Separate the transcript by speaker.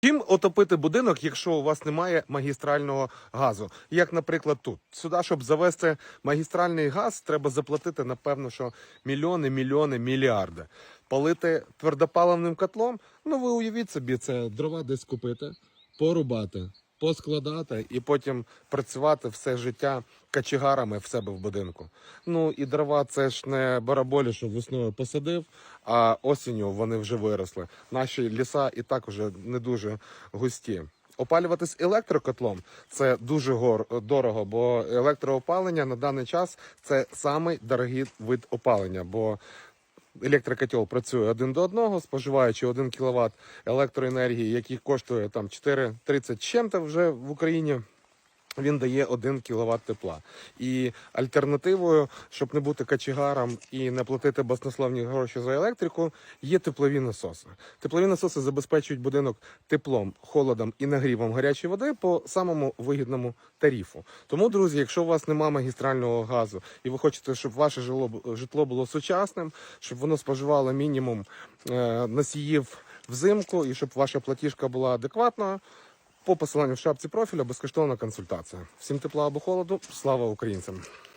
Speaker 1: Чим отопити будинок, якщо у вас немає магістрального газу? Як, наприклад, тут сюди, щоб завести магістральний газ, треба заплатити, напевно, що мільйони, мільйони, мільярди. Палити твердопаливним котлом. Ну ви уявіть собі, це дрова десь купити, порубати, поскладати і потім працювати все життя качегарами в себе в будинку. Ну і дрова це ж не бараболі, що весною посадив, а осінню вони вже виросли. Наші ліса і так вже не дуже густі. Опалюватись електрокотлом це дуже гор дорого, бо електроопалення на даний час це самий дорогий вид опалення. Бо електрокотел працює один до одного, споживаючи 1 кВт електроенергії, який коштує там 4,30 з чим-то вже в Україні. Він дає 1 кВт тепла. І альтернативою, щоб не бути качегаром і не платити баснословні гроші за електрику, є теплові насоси. Теплові насоси забезпечують будинок теплом, холодом і нагрівом гарячої води по самому вигідному тарифу. Тому, друзі, якщо у вас немає магістрального газу і ви хочете, щоб ваше житло було сучасним, щоб воно споживало мінімум е, носіїв взимку і щоб ваша платіжка була адекватною. По посиланню в шапці профіля безкоштовна консультація. Всім тепла або холоду. Слава українцям!